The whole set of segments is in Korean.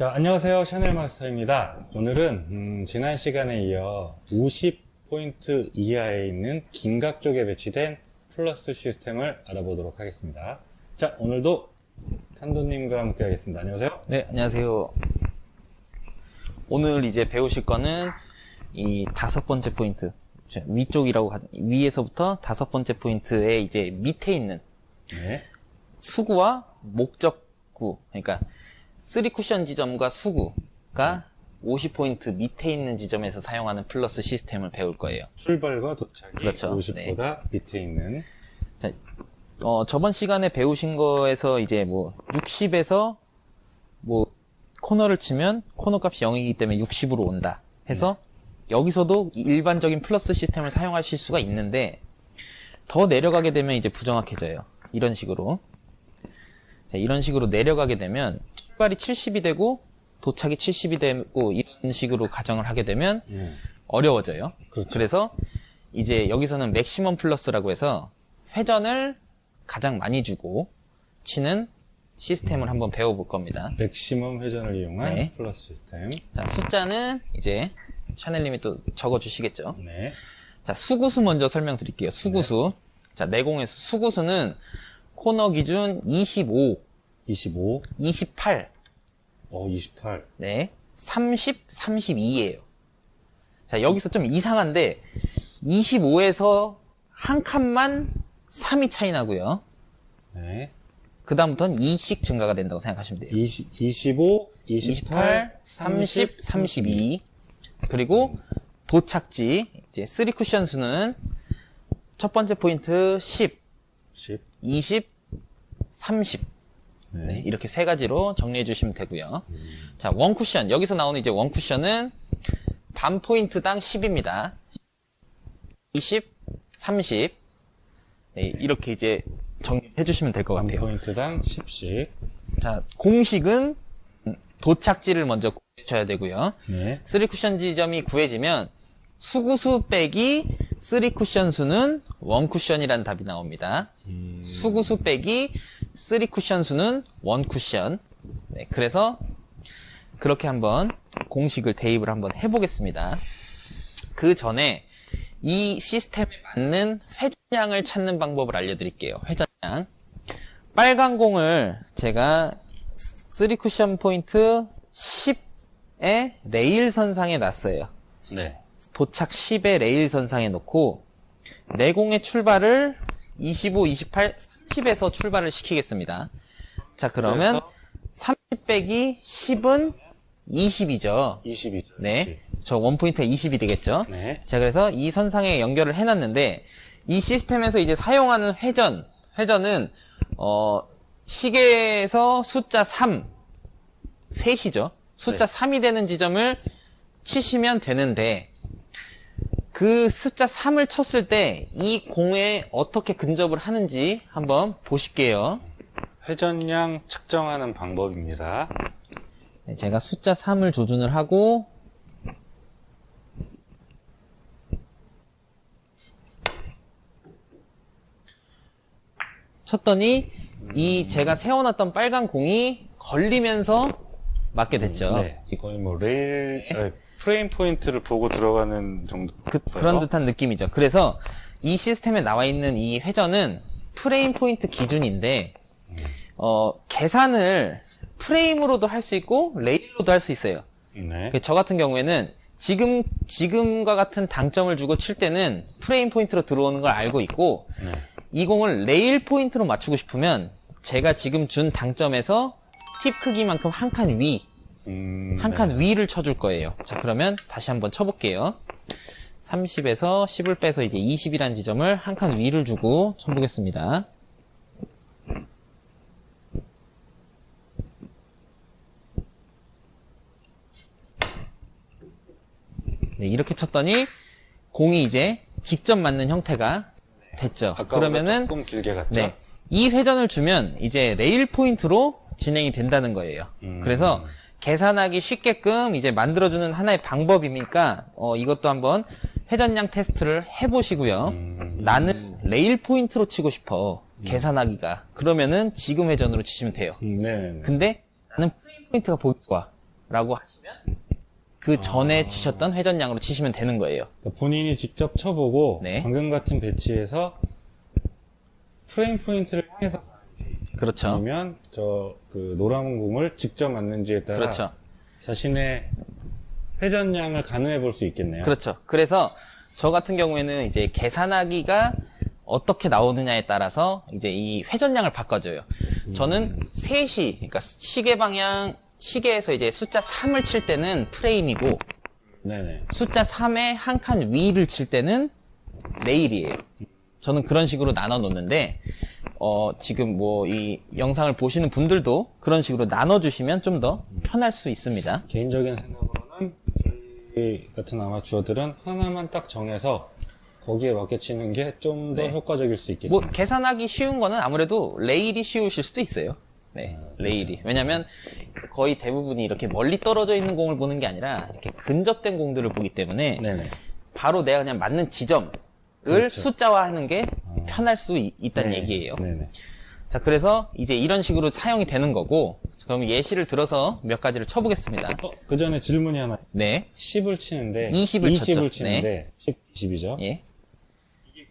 자, 안녕하세요. 샤넬 마스터입니다. 오늘은 음, 지난 시간에 이어 50포인트 이하에 있는 긴각 쪽에 배치된 플러스 시스템을 알아보도록 하겠습니다. 자, 오늘도 탄도님과 함께 하겠습니다. 안녕하세요. 네, 안녕하세요. 오늘 이제 배우실 거는 이 다섯 번째 포인트. 자, 위쪽이라고 하죠. 위에서부터 다섯 번째 포인트에 이제 밑에 있는 네. 수구와 목적구. 그러니까 쓰리 쿠션 지점과 수구가 50포인트 밑에 있는 지점에서 사용하는 플러스 시스템을 배울 거예요. 출발과 도착이 그렇죠. 50보다 밑에 있는 자, 어, 저번 시간에 배우신 거에서 이제 뭐 60에서 뭐 코너를 치면 코너 값이 0이기 때문에 60으로 온다 해서 여기서도 일반적인 플러스 시스템을 사용하실 수가 있는데 더 내려가게 되면 이제 부정확해져요. 이런 식으로. 자, 이런 식으로 내려가게 되면 출발이 70이 되고 도착이 70이 되고 이런 식으로 가정을 하게 되면 네. 어려워져요. 그렇죠. 그래서 이제 여기서는 맥시멈 플러스라고 해서 회전을 가장 많이 주고 치는 시스템을 한번 배워볼 겁니다. 맥시멈 회전을 이용한 네. 플러스 시스템. 자, 숫자는 이제 샤넬님이 또 적어주시겠죠. 네. 자, 수구수 먼저 설명드릴게요. 수구수. 자, 내공의 수. 수구수는 코너 기준 25, 25, 28, 어, 28. 네, 30, 32예요. 자, 여기서 좀 이상한데 25에서 한 칸만 3이 차이 나고요. 네. 그 다음부터는 2씩 증가가 된다고 생각하시면 돼요. 20, 25, 28, 30, 32. 그리고 도착지, 이제 3 쿠션 수는 첫 번째 포인트 10, 10. 20, 30. 네. 네, 이렇게 세 가지로 정리해 주시면 되고요. 자, 원 쿠션. 여기서 나오는 이제 원 쿠션은 반 포인트당 10입니다. 20, 30. 네, 이렇게 이제 정리해 주시면 될것한 같아요. 포인트당 10씩. 자, 공식은 도착지를 먼저 구해줘야 되고요. 네. 3 쿠션 지점이 구해지면 수구수 빼기 3 쿠션 수는 1 쿠션이라는 답이 나옵니다. 음, 수구수 빼기 3 쿠션 수는 1 쿠션. 네, 그래서 그렇게 한번 공식을 대입을 한번 해보겠습니다. 그 전에 이 시스템에 맞는 회전량을 찾는 방법을 알려드릴게요. 회전량. 빨간 공을 제가 3 쿠션 포인트 10의 레일 선상에 놨어요. 네. 도착 10의 레일 선상에 놓고 내공의 출발을 25, 28, 30에서 출발을 시키겠습니다. 자, 그러면 30 빼기 10은 20이죠. 22. 네. 저 원포인트가 20이 되겠죠. 네. 자, 그래서 이 선상에 연결을 해놨는데, 이 시스템에서 이제 사용하는 회전, 회전은, 어, 시계에서 숫자 3, 셋이죠. 숫자 네. 3이 되는 지점을 치시면 되는데, 그 숫자 3을 쳤을 때, 이 공에 어떻게 근접을 하는지 한번 보실게요. 회전량 측정하는 방법입니다. 네, 제가 숫자 3을 조준을 하고 쳤더니 이 제가 세워놨던 빨간 공이 걸리면서 맞게 됐죠. 네. 거의 뭐 레일, 어, 프레임 포인트를 보고 들어가는 정도. 그, 런 듯한 느낌이죠. 그래서 이 시스템에 나와 있는 이 회전은 프레임 포인트 기준인데 어, 계산을 프레임으로도 할 수 있고 레일로도 할 수 있어요. 네. 그 저 같은 경우에는 지금 지금과 같은 당점을 주고 칠 때는 프레임 포인트로 들어오는 걸 알고 있고 네. 이 공을 레일 포인트로 맞추고 싶으면 제가 지금 준 당점에서 팁 크기만큼 한 칸 위, 음, 한 네. 칸 위를 쳐줄 거예요. 자, 그러면 다시 한번 쳐볼게요. 30에서 10을 빼서 이제 20이라는 지점을 한 칸 위를 주고 쳐보겠습니다. 네, 이렇게 쳤더니 공이 이제 직접 맞는 형태가 됐죠. 아까보다 그러면은 조금 길게 갔죠? 네. 이 회전을 주면 이제 레일 포인트로 진행이 된다는 거예요. 음. 그래서 계산하기 쉽게끔 이제 만들어주는 하나의 방법이니까 어, 이것도 한번 회전량 테스트를 해보시고요. 음. 나는 레일 포인트로 치고 싶어. 계산하기가. 그러면은 지금 회전으로 치시면 돼요. 음, 네. 근데 나는 프레임 포인트가 보기 좋아. 라고 하시면 그 전에 치셨던 회전량으로 치시면 되는 거예요. 그러니까 본인이 직접 쳐보고 네. 방금 같은 배치에서 프레임 포인트를 향해서 그렇죠. 아니면 저 그 노란 공을 직접 맞는지에 따라 그렇죠. 자신의 회전량을 가늠해 볼 수 있겠네요. 그렇죠. 그래서 저 같은 경우에는 이제 계산하기가 어떻게 나오느냐에 따라서 이제 이 회전량을 바꿔줘요. 저는 3시, 그러니까 시계 방향, 시계에서 이제 숫자 3을 칠 때는 프레임이고, 네네. 숫자 3의 한 칸 위를 칠 때는 레일이에요. 저는 그런 식으로 나눠 놓는데, 어, 지금 뭐 이 영상을 보시는 분들도 그런 식으로 나눠 주시면 좀 더 편할 수 있습니다. 개인적인 생각으로는 저희 같은 아마추어들은 하나만 딱 정해서 거기에 맞게 치는 게 좀 더 네. 효과적일 수 있겠죠. 뭐 계산하기 쉬운 거는 아무래도 레일이 쉬우실 수도 있어요. 네, 아, 레일이. 왜냐면 거의 대부분이 이렇게 멀리 떨어져 있는 공을 보는 게 아니라 이렇게 근접된 공들을 보기 때문에 네네. 바로 내가 그냥 맞는 지점을 그렇죠. 숫자화하는 게 아. 편할 수 있, 다는 네. 얘기예요. 네네. 자, 그래서 이제 이런 식으로 사용이 되는 거고, 그럼 예시를 들어서 몇 가지를 쳐보겠습니다. 어, 그 전에 질문이 하나. 네, 10을 치는데 20을 20을 쳤죠. 치는데 10, 20이죠. 예.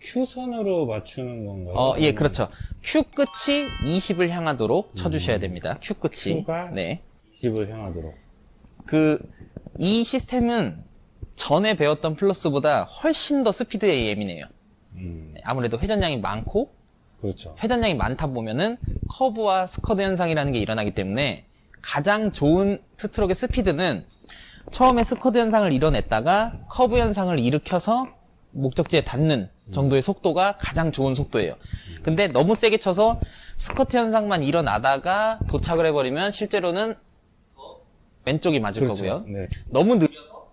Q선으로 맞추는 건가요? 어, 예, 그렇죠. Q 끝이 20을 향하도록 쳐주셔야 됩니다. Q 끝이. 음. Q가? 네. 20을 향하도록. 그, 이 시스템은 전에 배웠던 플러스보다 훨씬 더 스피드에 예민해요. 음, 아무래도 회전량이 많고, 그렇죠. 회전량이 많다 보면은 커브와 스커드 현상이라는 게 일어나기 때문에 가장 좋은 스트로크의 스피드는 처음에 스커드 현상을 이뤄냈다가 커브 현상을 일으켜서 목적지에 닿는 정도의 속도가 가장 좋은 속도예요. 근데 너무 세게 쳐서 스커트 현상만 일어나다가 도착을 해버리면 실제로는 왼쪽이 맞을 그렇죠. 거고요. 네. 너무 늦어서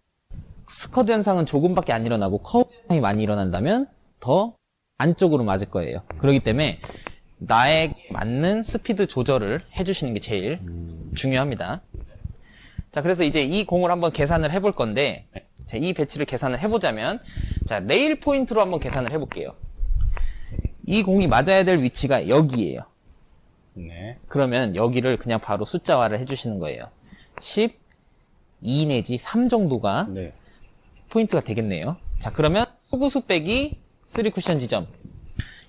스커드 현상은 조금밖에 안 일어나고 커브 현상이 많이 일어난다면 더 안쪽으로 맞을 거예요. 그렇기 때문에 나에 맞는 스피드 조절을 해주시는 게 제일 음, 중요합니다. 자, 그래서 이제 이 공을 한번 계산을 해볼 건데, 자, 이 배치를 계산을 해보자면, 자, 레일 포인트로 한번 계산을 해볼게요. 이 공이 맞아야 될 위치가 여기에요. 네. 그러면 여기를 그냥 바로 숫자화를 해주시는 거예요. 10, 2 내지 3 정도가 네. 포인트가 되겠네요. 자, 그러면 수구수 빼기 3 쿠션 지점.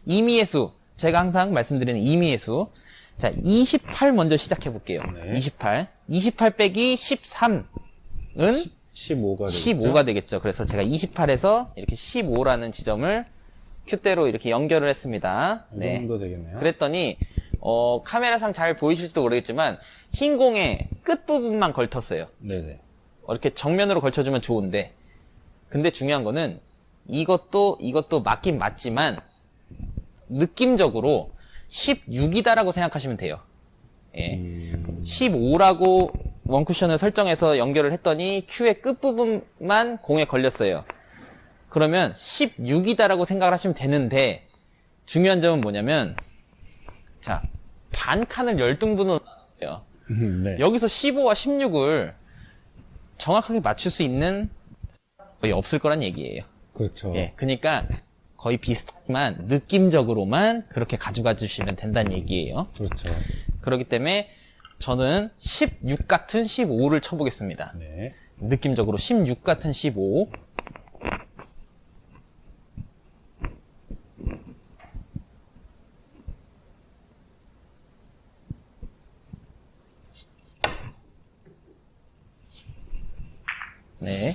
임의의 수. 제가 항상 말씀드리는 임의의 수. 자, 28 먼저 시작해 볼게요. 네. 28. 28 빼기 13은 15가 되겠죠. 15가 되겠죠. 그래서 제가 28에서 이렇게 15라는 지점을 큐대로 이렇게 연결을 했습니다. 이 네. 정도 되겠네요. 그랬더니 어, 카메라상 잘 보이실지도 모르겠지만 흰 공의 끝 부분만 걸쳤어요. 네네. 어, 이렇게 정면으로 걸쳐주면 좋은데 근데 중요한 거는 이것도 이것도 맞긴 맞지만 느낌적으로 16이다라고 생각하시면 돼요. 예. 음, 15라고 원쿠션을 설정해서 연결을 했더니 Q의 끝부분만 공에 걸렸어요. 그러면 16이다라고 생각을 하시면 되는데 중요한 점은 뭐냐면 자, 반 칸을 열등분으로 나눴어요. 네. 여기서 15와 16을 정확하게 맞출 수 있는 거의 없을 거란 얘기예요. 그렇죠. 예, 그러니까 거의 비슷하지만 느낌적으로만 그렇게 가져가 주시면 된다는 얘기예요. 그렇죠. 그렇기 때문에 저는 16 같은 15를 쳐보겠습니다. 네. 느낌적으로 16 같은 15. 네.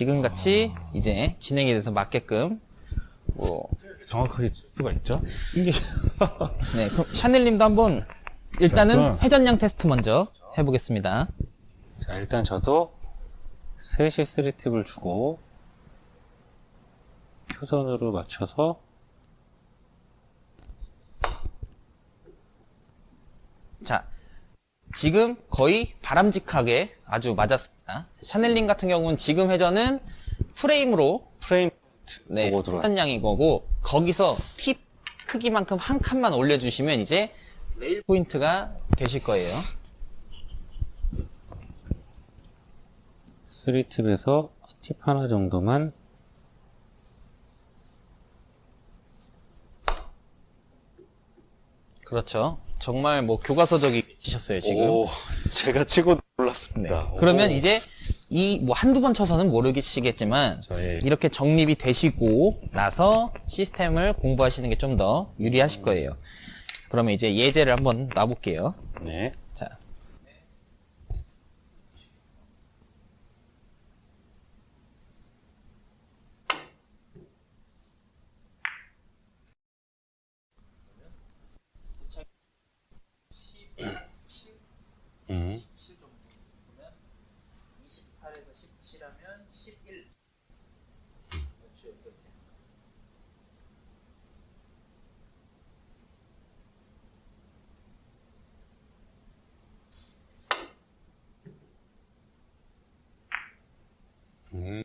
지금 같이 이제 진행이 돼서 맞게끔 뭐 정확하게 칠 수가 있죠? 신기해. 네, 그럼 샤넬님도 한번 일단은 자, 그럼. 회전량 테스트 먼저 해보겠습니다. 자, 일단 저도 3시 3팁을 주고 큐선으로 맞춰서 자, 지금 거의 바람직하게 아주 맞았습니다. 샤넬님 같은 경우는 지금 회전은 프레임으로 프레임 네, 보고 들어요. 회전량인 거고 거기서 팁 크기만큼 한 칸만 올려주시면 이제 레일 포인트가 되실 거예요. 3팁에서 팁 하나 정도만 그렇죠. 정말 뭐 교과서적이 치셨어요 지금. 오, 제가 치고 놀라. 몰랐습니다. 오. 그러면 이제 이 뭐 한두 번 쳐서는 모르시겠지만 저희 이렇게 정립이 되시고 나서 시스템을 공부하시는 게 좀 더 유리하실 거예요. 그러면 이제 예제를 한번 놔볼게요. 네. 자. 음. 28에서 17하면 11. 음.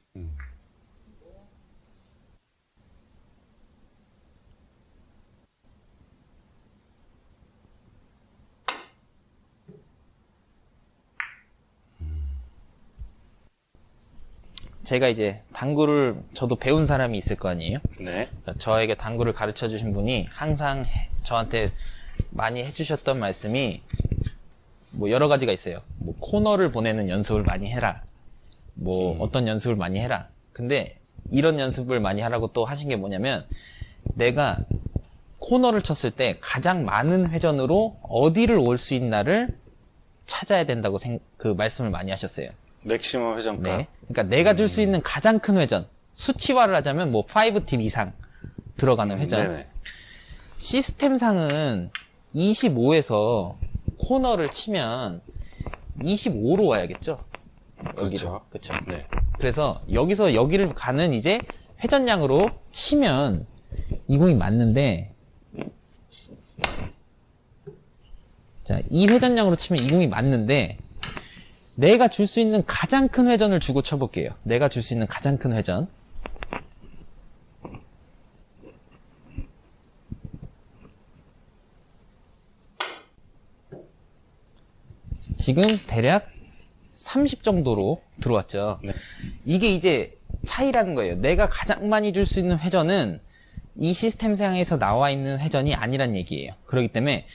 제가 이제 당구를 저도 배운 사람이 있을 거 아니에요? 네. 저에게 당구를 가르쳐 주신 분이 항상 해- 저한테 많이 해주셨던 말씀이 뭐 여러 가지가 있어요. 뭐 코너를 보내는 연습을 많이 해라. 뭐 음. 어떤 연습을 많이 해라. 근데 이런 연습을 많이 하라고 또 하신 게 뭐냐면 내가 코너를 쳤을 때 가장 많은 회전으로 어디를 올 수 있나를 찾아야 된다고 생, 그 말씀을 많이 하셨어요. 맥시멈 회전가. 네. 그러니까 내가 줄 수 있는 가장 큰 회전, 수치화를 하자면 뭐 5팁 이상 들어가는 회전. 네네. 시스템상은 25에서 코너를 치면 25로 와야겠죠. 그렇죠. 그렇죠. 네. 그래서 여기서 여기를 가는 이제 회전량으로 치면 이 공이 맞는데 자, 이 회전량으로 치면 이 공이 맞는데 내가 줄 수 있는 가장 큰 회전을 주고 쳐볼게요. 내가 줄 수 있는 가장 큰 회전. 지금 대략 30 정도로 들어왔죠. 네. 이게 이제 차이라는 거예요. 내가 가장 많이 줄 수 있는 회전은 이 시스템상에서 나와 있는 회전이 아니란 얘기예요. 그렇기 때문에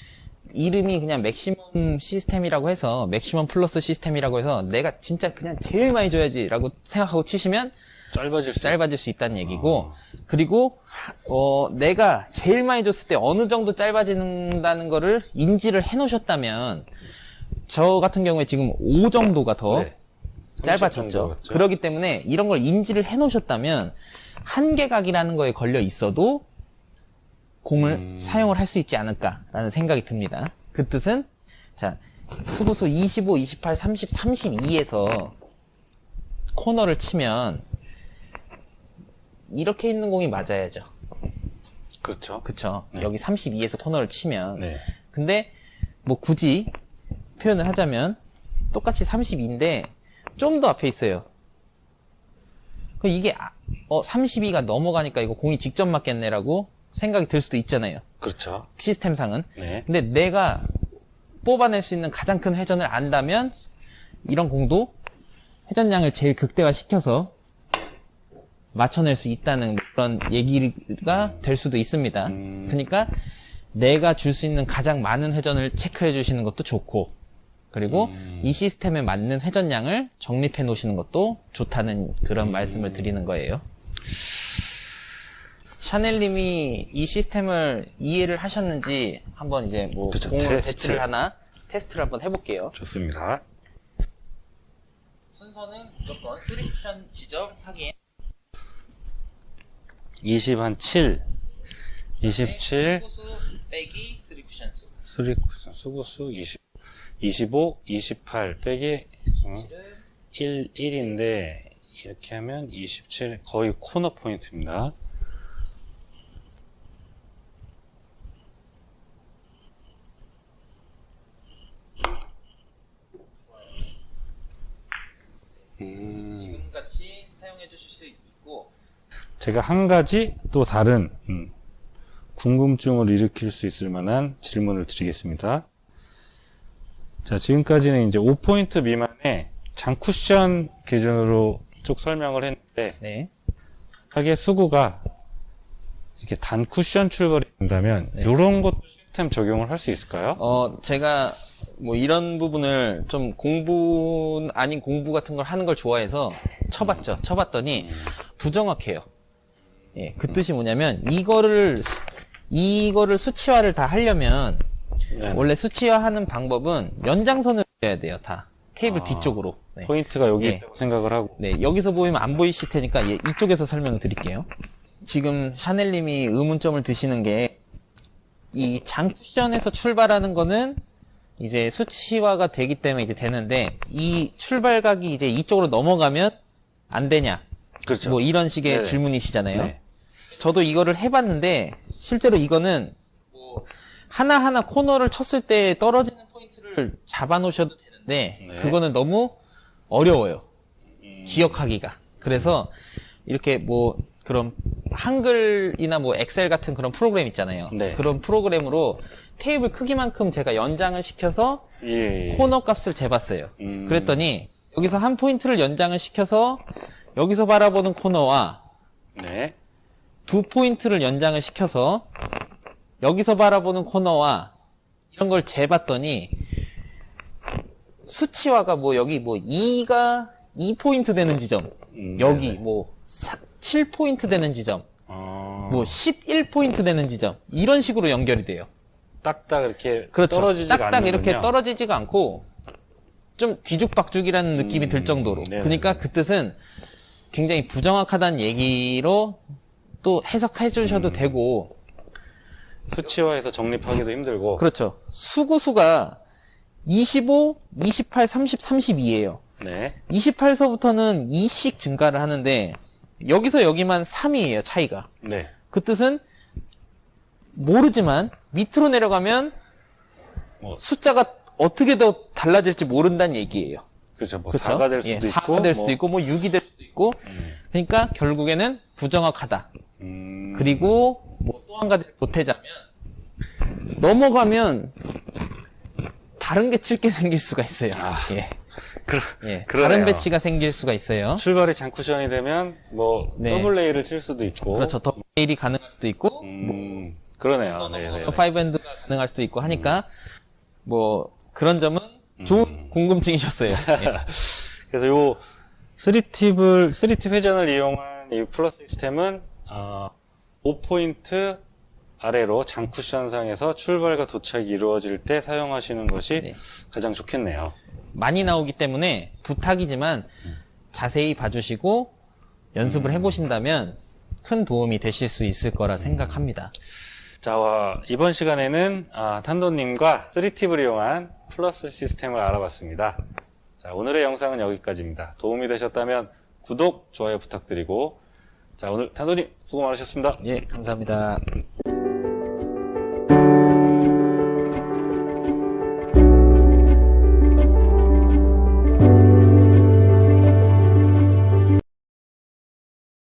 이름이 그냥 맥시멈 시스템이라고 해서 맥시멈 플러스 시스템이라고 해서 내가 진짜 그냥 제일 많이 줘야지라고 생각하고 치시면 짧아질 수. 짧아질 수 있다는 얘기고 어. 그리고 어, 내가 제일 많이 줬을 때 어느 정도 짧아진다는 거를 인지를 해 놓으셨다면 저 같은 경우에 지금 5 정도가 더 네. 30 짧아졌죠. 그렇기 때문에 이런 걸 인지를 해 놓으셨다면 한계각이라는 거에 걸려 있어도 공을 음. 사용을 할 수 있지 않을까라는 생각이 듭니다. 그 뜻은 자 수구수 25, 28, 30, 32에서 코너를 치면 이렇게 있는 공이 맞아야죠. 그렇죠. 그쵸? 네. 여기 32에서 코너를 치면 네. 근데 뭐 굳이 표현을 하자면 똑같이 32인데 좀 더 앞에 있어요. 그 이게 아- 어 32가 넘어가니까 이거 공이 직접 맞겠네라고 생각이 들 수도 있잖아요. 그렇죠. 시스템상은. 네. 근데 내가 뽑아낼 수 있는 가장 큰 회전을 안다면 이런 공도 회전량을 제일 극대화시켜서 맞춰낼 수 있다는 그런 얘기가 될 수도 있습니다. 음. 그러니까 내가 줄 수 있는 가장 많은 회전을 체크해 주시는 것도 좋고 그리고 음. 이 시스템에 맞는 회전량을 정립해 놓으시는 것도 좋다는 그런 음. 말씀을 드리는 거예요. 샤넬님이 이 시스템을 이해를 하셨는지 한번 이제 뭐 그쵸, 공을 테스트. 배치를 하나 테스트를 한번 해볼게요. 좋습니다. 순서는 무조건 3쿠션 지점 확인. 20 한 7. 27. 수구수 빼기 3쿠션 수. 수리 수구수 20. 25, 28 빼기 어, 1, 1인데 이렇게 하면 27 거의 코너 포인트입니다. 음, 지금같이 사용해 주실 수 있고 제가 한 가지 또 다른 음, 궁금증을 일으킬 수 있을 만한 질문을 드리겠습니다. 자, 지금까지는 이제 5포인트 미만의 장쿠션 기준으로 쭉 설명을 했는데, 네. 하게 수구가 이렇게 단 쿠션 출발이 된다면, 네. 이런 것도 시스템 적용을 할 수 있을까요? 어, 제가 뭐 이런 부분을 좀 공부 아닌 공부 같은 걸 하는 걸 좋아해서 쳐봤죠. 쳐봤더니 부정확해요. 예, 그 뜻이 뭐냐면 이거를 수- 이거를 수치화를 다 하려면 네. 원래 수치화하는 방법은 연장선을 해야 돼요. 다 테이블 아. 뒤쪽으로. 네. 포인트가 여기 예. 있다고 생각을 하고. 네, 여기서 보이면 안 보이실 테니까 예, 이쪽에서 설명을 드릴게요. 지금 샤넬님이 의문점을 드시는 게 이 장 쿠션에서 출발하는 거는 이제 수치화가 되기 때문에 이제 되는데 이 출발각이 이제 이쪽으로 넘어가면 안 되냐? 그렇죠. 뭐 이런 식의 네네. 질문이시잖아요. 네. 저도 이거를 해봤는데 실제로 이거는 뭐 하나하나 코너를 쳤을 때 떨어지는 포인트를 잡아놓으셔도 되는데 네. 그거는 너무 어려워요. 음. 기억하기가. 그래서 이렇게 뭐 그런 한글이나 뭐 엑셀 같은 그런 프로그램 있잖아요. 네. 그런 프로그램으로 테이블 크기만큼 제가 연장을 시켜서 예. 코너 값을 재봤어요. 음. 그랬더니 여기서 한 포인트를 연장을 시켜서 여기서 바라보는 코너와 네. 두 포인트를 연장을 시켜서 여기서 바라보는 코너와 이런 걸 재봤더니 수치화가 뭐 여기 뭐 2가 2포인트 되는 지점 음, 여기 네네. 뭐 7포인트 되는 지점 어, 뭐 11포인트 되는 지점 이런 식으로 연결이 돼요. 딱딱 이렇게 그렇죠. 떨어지지가 딱딱 않는군요. 이렇게 떨어지지가 않고 좀 뒤죽박죽이라는 느낌이 들 정도로. 네네네. 그러니까 그 뜻은 굉장히 부정확하다는 얘기로 또 해석해 주셔도 음. 되고 수치화해서 정립하기도 힘들고. 그렇죠. 수구수가 25, 28, 30, 32예요. 네. 28서부터는 2씩 증가를 하는데 여기서 여기만 3이에요, 차이가. 네. 그 뜻은 모르지만 밑으로 내려가면 뭐 숫자가 어떻게 더 달라질지 모른다는 얘기예요. 그렇죠. 뭐 그렇죠? 4가 될 수도 예, 있고 4가 될 수도 뭐, 있고 뭐 6이 될 수도 있고 음, 그러니까 결국에는 부정확하다. 음, 그리고 뭐 또 한 가지 보태자면 넘어가면 다른 배치게 생길 수가 있어요. 아, 예. 그러, 예. 그러네요. 다른 배치가 생길 수가 있어요. 출발이 장쿠션이 되면 뭐 네. 더블 레이를 칠 수도 있고. 그렇죠. 더 레일이 가능할 수도 있고 음, 그러네요. 네, 네. 파이브 핸드가 가능할 수도 있고 하니까 뭐 그런 점은 좋은 음. 궁금증이셨어요. 예. 그래서 요 3팁을 3팁 회전을 이용한 이 플러스 시스템은 어, 5포인트 아래로 장쿠션 상에서 출발과 도착이 이루어질 때 사용하시는 것이 네. 가장 좋겠네요. 많이 나오기 때문에 부탁이지만 자세히 봐주시고 연습을 해보신다면 큰 도움이 되실 수 있을 거라 생각합니다. 자, 와, 이번 시간에는 아, 탄도님과 3팁을 이용한 플러스 시스템을 알아봤습니다. 자, 오늘의 영상은 여기까지입니다. 도움이 되셨다면 구독, 좋아요 부탁드리고 자, 오늘 탄도님 수고 많으셨습니다. 예, 감사합니다.